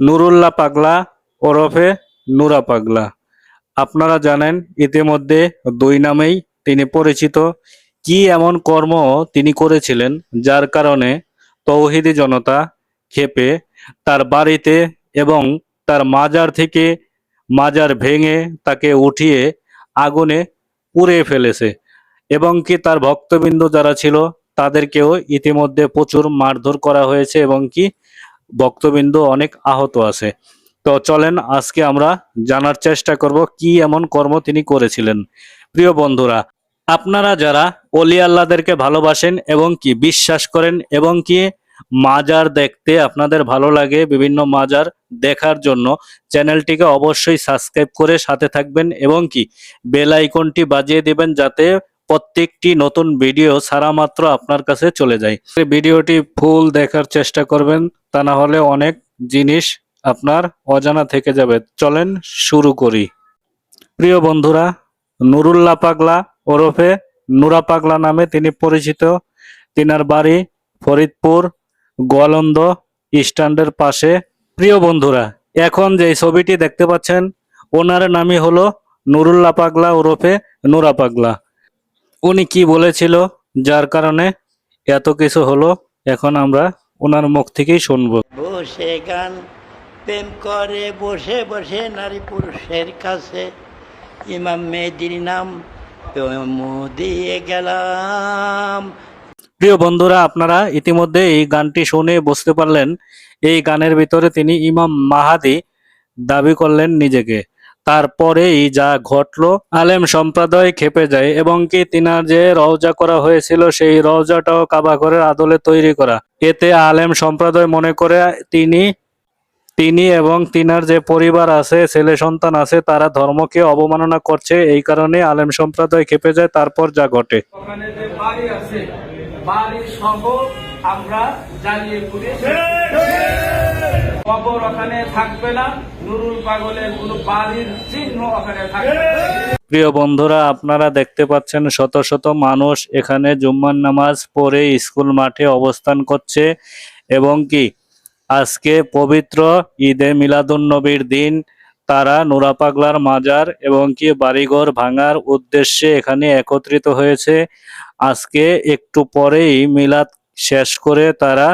নুরুল্লাহ পাগলা ওরফে নুরা পাগলা। আপনারা জানেন, ইতিমধ্যে দুই নামেই তিনি পরিচিত। কি এমন কর্ম তিনি করেছিলেন, যার কারণে তৌহিদি জনতা ক্ষেপে তার বাড়িতে এবং তার মাজার থেকে মাজার ভেঙে তাকে উঠিয়ে আগুনে পুড়িয়ে ফেলেছে এবং কি তার ভক্তবৃন্দ যারা ছিল, তাদেরকেও ইতিমধ্যে প্রচুর মারধর করা হয়েছে এবং কি ভক্তবৃন্দ অনেক আহত আছে। তো চলেন আজকে আমরা জানার চেষ্টা করব কি এমন কর্ম তিনি করেছিলেন। প্রিয় বন্ধুরা, আপনারা যারা অলি আল্লাদেরকে ভালোবাসেন এবং কি বিশ্বাস করেন এবং কি মাজার দেখতে আপনাদের ভালো লাগে, বিভিন্ন মাজার দেখার জন্য চ্যানেলটিকে অবশ্যই সাবস্ক্রাইব করে সাথে থাকবেন এবং কি বেল আইকনটি বাজিয়ে দেবেন যাতে প্রত্যেকটি নতুন ভিডিও ছাড়া মাত্র আপনার কাছে চলে যায়। ভিডিওটি ফুল দেখার চেষ্টা করবেন, তা না হলে অনেক জিনিস আপনার অজানা থেকে যাবে। চলেন শুরু করি। প্রিয় বন্ধুরা, নুরুল্লাহ পাগলা ওরফে নুরা পাগলা নামে তিনি পরিচিত। তিনার বাড়ি ফরিদপুর, গোয়ালন্দ স্ট্যান্ডের পাশে। প্রিয় বন্ধুরা, এখন যে ছবিটি দেখতে পাচ্ছেন, ওনার নামই হলো নুরুল্লাহ পাগলা ওরফে নুরা পাগলা। উনি কি বলেছিল? যার কারণে এত কিছু হলো এখন আমরা ওনার মুখ থেকেই শুনব। বসে গান প্রেম করে বসে বসে নারী পুরুষের কাছে। ইমাম মেদির নাম দিয়ে গেলাম। প্রিয় বন্ধুরা আপনারা ইতিমধ্যে এই গানটি শুনে বুঝতে পারলেন এই গানের ভিতরে তিনি ইমাম মাহাদি দাবি করলেন নিজেকে। তারপরেই যা ঘটলো আলেম সম্প্রদায় খেপে যায় এবং কি তিনার যে রওজা করা হয়েছিল সেই রওজাটাও কাবাঘরের আদলে তৈরি করা। এতে আলেম সম্প্রদায় মনে করে তিনি তিনি এবং তিনার যে পরিবার আছে ছেলে সন্তান আছে তারা ধর্মকে অবমাননা করছে। এই কারণে আলেম সম্প্রদায় খেপে যায় তারপর যা ঘটে। ওখানে যে বাড়ি আছে বাড়ি সহ আমরা পুড়ে কবর ওখানে থাকবে না। নুরুল পাগলের কোনো বাড়ির চিহ্ন ওখানে থাকবে প্রিয় বন্ধুরা, আপনারা দেখতে পাচ্ছেন শত শত মানুষ এখানে জুম্মার নামাজ পড়ে স্কুল মাঠে অবস্থান করছে এবং কি আজকে পবিত্র ঈদে মিলাদুন নবীর দিন, তারা নুরা পাগলার মাজার এবং কি বাড়িঘর ভাঙার উদ্দেশ্যে এখানে একত্রিত হয়েছে। আজকে একটু পরেই মিলাদ শেষ করে তারা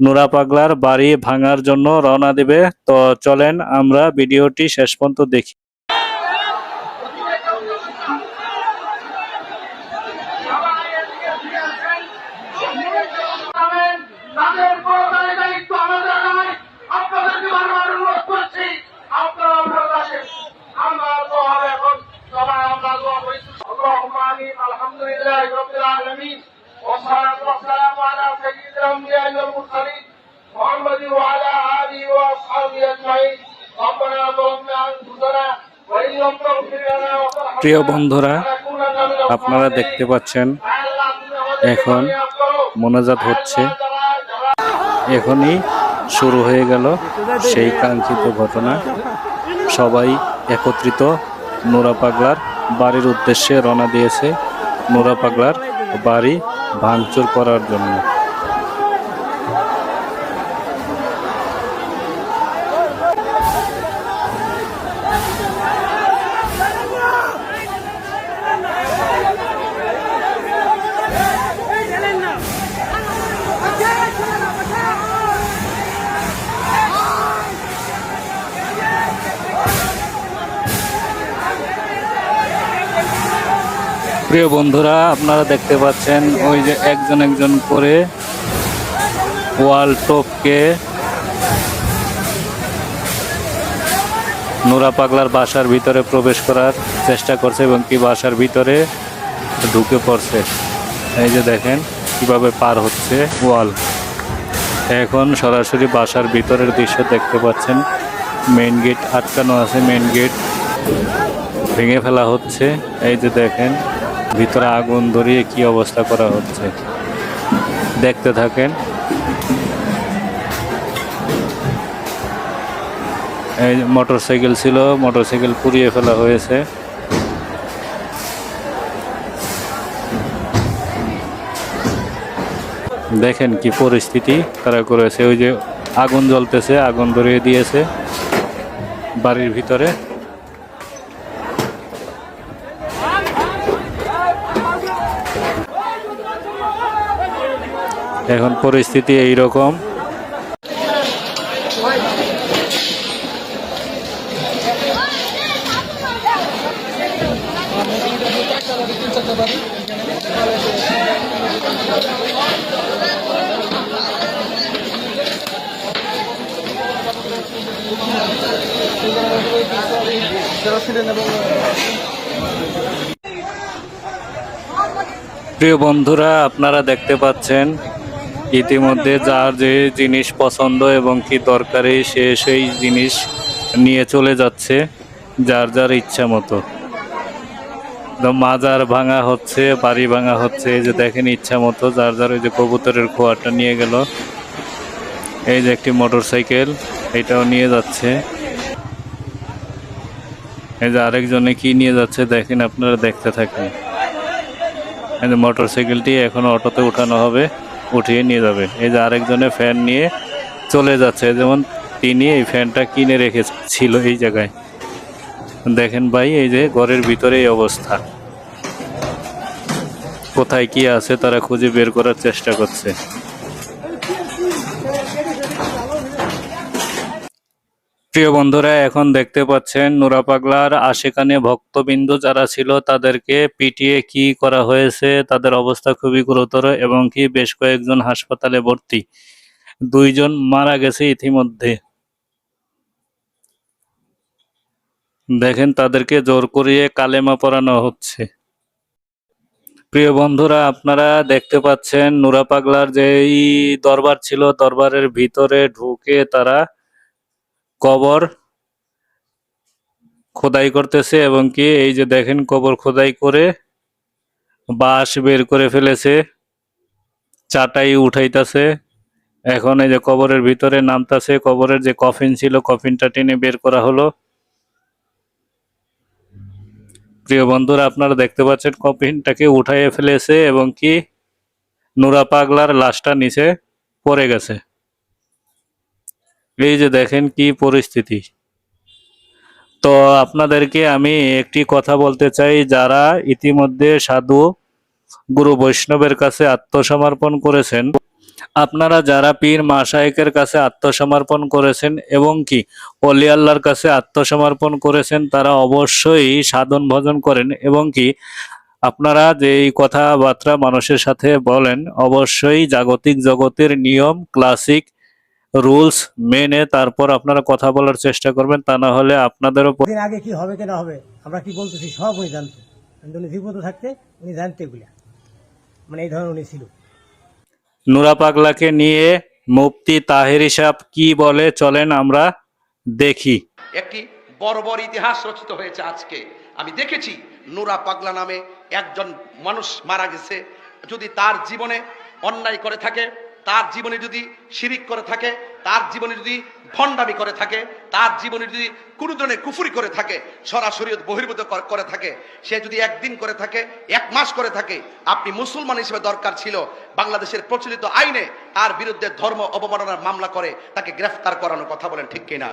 নুরা পাগলার বাড়ি ভাঙার জন্য রওনা দেবে। তো চলেন আমরা ভিডিওটি শেষ পর্যন্ত দেখি। তাদের বড়দারি দায়িত্ব আমাদের নয় আপনাদেরকে বারবার অনুরোধ করছি আপনারা আপনারা আসেন আমরা দোয়া হবে এখন সবাই আমরা দোয়া করি اللهم آمين الحمد لله رب العالمين والصلاة والسلام على سيد الأنبياء والمرسلين محمد وعلى آله وأصحابه أجمعين ربنا ظلمنا أنفسنا وإن لم تغفر لنا وترحمنا প্রিয় বন্ধুরা لنكونن من আপনারা الخاسرين দেখতে পাচ্ছেন আল্লাহ তুমি আমাদেরকে এখন কামিয়াব করো। মোনাজাত হচ্ছে এখনই শুরু হয়ে গেল সেই কাঙ্ক্ষিত ঘটনা সবাই একত্রিত নোরা পাগলার বাড়ির উদ্দেশ্যে রওনা দিয়েছে নোরা পাগলার বাড়ি ভাঙচুর করার জন্য। প্রিয় বন্ধুরা, আপনারা দেখতে পাচ্ছেন ওই যে একজন একজন করে ওয়াল টপকে নোরা পাগলার বাসার ভিতরে প্রবেশ করার চেষ্টা করছে এবং কি বাসার ভিতরে ঢুকে পড়ছে। এই যে দেখেন কীভাবে পার হচ্ছে ওয়াল। এখন সরাসরি বাসার ভিতরের দৃশ্য দেখতে পাচ্ছেন। মেন গেট আটকানো আছে, মেইন গেট ভেঙে ফেলা হচ্ছে। এই যে দেখেন ভিতরে আগুন ধরিয়ে কি অবস্থা করা হচ্ছে? দেখতে থাকেন। এই মোটর সাইকেল ছিল মোটর সাইকেল পুড়িয়ে ফেলা হয়েছে। দেখেন কি পরিস্থিতি, তারা করেছে। ওই যে আগুন জ্বলতেছে, আগুন ধরিয়ে দিয়েছে বাড়ির ভিতরে। এখন পরিস্থিতি এই রকম প্রিয় বন্ধুরা আপনারা দেখতে পাচ্ছেন ইতিমধ্যে যার যে জিনিস পছন্দ এবং কি দরকারি সে সেই জিনিস নিয়ে চলে যাচ্ছে, যার যার ইচ্ছা মতো। মাজার ভাঙা হচ্ছে, বাড়ি ভাঙা হচ্ছে, এই যে দেখেন ইচ্ছা মতো, যার যার ওই যে কবুতরের খোয়াটা নিয়ে গেল। এই যে একটি মোটর সাইকেল এটাও নিয়ে যাচ্ছে। এই যে আরেকজনে কি নিয়ে যাচ্ছে, দেখেন আপনারা দেখতে থাকেন। এই যে মোটর সাইকেলটি এখন অটোতে উঠানো হবে। উঠিয়ে নিয়ে যাবে। এই যে আরেকজনে ফ্যান নিয়ে চলে যাচ্ছে। যেমন তিনি এই ফ্যানটা কিনে রেখেছিল এই জায়গায়। দেখেন ভাই, এই যে ঘরের ভিতরে এই অবস্থা। কোথায় কি আছে তারা খুঁজে বের করার চেষ্টা করছে। প্রিয় বন্ধুরা, এখন দেখতে পাচ্ছেন নুরা পাগলার আশেকানে ভক্তবিন্দু যারা ছিল, তাদেরকে পিটিয়ে কি করা হয়েছে, তাদের অবস্থা খুবই গুরুতর এবং কি বেশ কয়েকজন হাসপাতালে ভর্তি। দুইজন মারা গেছে ইতিমধ্যে। দেখেন, তাদেরকে জোর করিয়ে কালেমা পড়ানো হচ্ছে। প্রিয় বন্ধুরা, আপনারা দেখতে পাচ্ছেন নুরা পাগলার যেই দরবার ছিল, দরবারের ভিতরে ঢুকে তারা কবর খোদাই করতেছে এবং কি এই যে দেখেন কবর খোদাই করে বাঁশ বের করে ফেলেছে, চাটাই উঠাইতাছে। এখন এই যে কবরের ভিতরে নামতাছে, কবরের যে কফিন ছিল কফিনটা টেনে বের করা হলো। প্রিয় বন্ধুরা, আপনারা দেখতে পাচ্ছেন কফিনটাকে উঠাইয়ে ফেলেছে এবং কি নুরা পাগলার লাশটা নিচে পড়ে গেছে। এই যে দেখেন কি পরিস্থিতি। তো আপনাদেরকে আমি একটি কথা বলতে চাই, যারা ইতিমধ্যে সাধু গুরু বৈষ্ণবের কাছে আত্মসমর্পণ করেছেন, আপনারা যারা পীর মাসায়েকের কাছে আত্মসমর্পণ করেছেন এবং কি অলি আল্লাহর কাছে আত্মসমর্পণ করেছেন, তারা অবশ্যই সাধন ভজন করেন এবং কি আপনারা যে এই কথাবার্তা মানুষের সাথে বলেন, অবশ্যই জাগতিক জগতের নিয়ম, ক্লাসিক রুলস মেনে তারপর আপনারা কথা বলার চেষ্টা করবেন তা না হলে আপনাদেরও আগে কি হবে কি না হবে আমরা কি বলতেছি সব উনি জানতো কিন্তু উনি জীবিত থাকতে উনি জানতে এগুলা। মানে এই ধরনের উনি ছিল। নুরা পাগলাকে নিয়ে মুফতি তাহের সাহেব কি বলে চলেন আমরা দেখি। একটি বড় বড় ইতিহাস রচিত হয়েছে আজকে। আমি দেখেছি নুরা পাগলা নামে একজন মানুষ মারা গেছে। যদি তার জীবনে অন্যায় করে থাকে তার জীবনে যদি শিরিক করে থাকে, তার জীবনে যদি ভণ্ডামি করে থাকে, তার জীবনে যদি কোনো ধরনের কুফুরি করে থাকে, সরাসরি বহির্ভূত করে থাকে, সে যদি একদিন করে থাকে, এক মাস করে থাকে, আপনি মুসলমান হিসেবে দরকার ছিল, বাংলাদেশের প্রচলিত আইনে তার বিরুদ্ধে ধর্ম অবমাননার মামলা করে তাকে গ্রেফতার করানোর কথা বলেন ঠিক কিনা?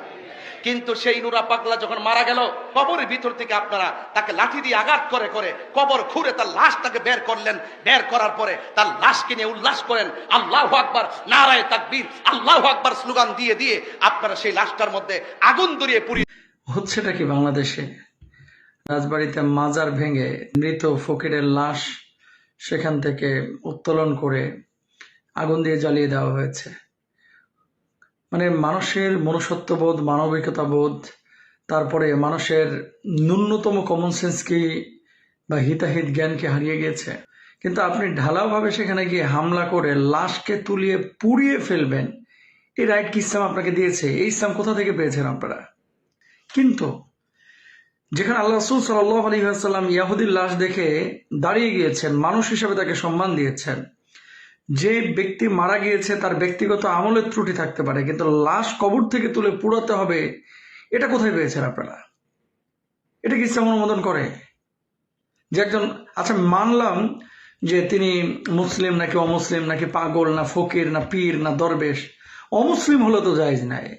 কিন্তু সেই নুরা পাগলা যখন মারা গেল, কবরের ভিতর থেকে আপনারা তাকে লাঠি দিয়ে আঘাত করে করে কবর খুঁড়ে তার লাশ তাকে বের করলেন। বের করার পরে তার লাশকে নিয়ে উল্লাস করেন। আল্লাহ আকবার, নারায় তাকবীর, আল্লাহ আকবার স্লোগান দিয়ে দিয়ে আপনারা সেই লাশটার মধ্যে আগুন ধরিয়ে পুড়িয়ে হচ্ছেটা কি বাংলাদেশে? রাজবাড়িতে মাজার ভেঙে মৃত ফকিরের লাশ সেখান থেকে উত্তোলন করে আগুন দিয়ে জ্বালিয়ে দেওয়া হয়েছে। মানে মানুষের মনুষ্যত্ববোধ মানবিকতা বোধ তারপরে মানুষের ন্যূনতম কমন সেন্স কি বা হিতাহিত জ্ঞানকে হারিয়ে গিয়েছে কিন্তু আপনি ঢালাওভাবে সেখানে গিয়ে হামলা করে লাশকে তুলিয়ে পুড়িয়ে ফেলবেন, এই রাইট কি ইসলাম আপনাকে দিয়েছে? এই ইসলাম কোথা থেকে পেয়েছেন আপনারা? কিন্তু যেখানে আল্লাহ রসুল সাল্লাহ আলী সাল্লাম ইয়াহুদির লাশ দেখে দাঁড়িয়ে গিয়েছেন, মানুষ হিসেবে তাকে সম্মান দিয়েছেন। যে ব্যক্তি মারা গিয়েছে, তার ব্যক্তিগত আমলের ত্রুটি থাকতে পারে, কিন্তু লাশ কবর থেকে তুলে পুড়াতে হবে, এটা কোথায় পেয়েছেন আপনারা? এটা কি ইসলাম অনুমোদন করে? যে একজন আচ্ছা মানলাম যে তিনি মুসলিম নাকি অমুসলিম, নাকি পাগল, না ফকির, না পীর, না দরবেশ, অমুসলিম হলে তো যায় নাই।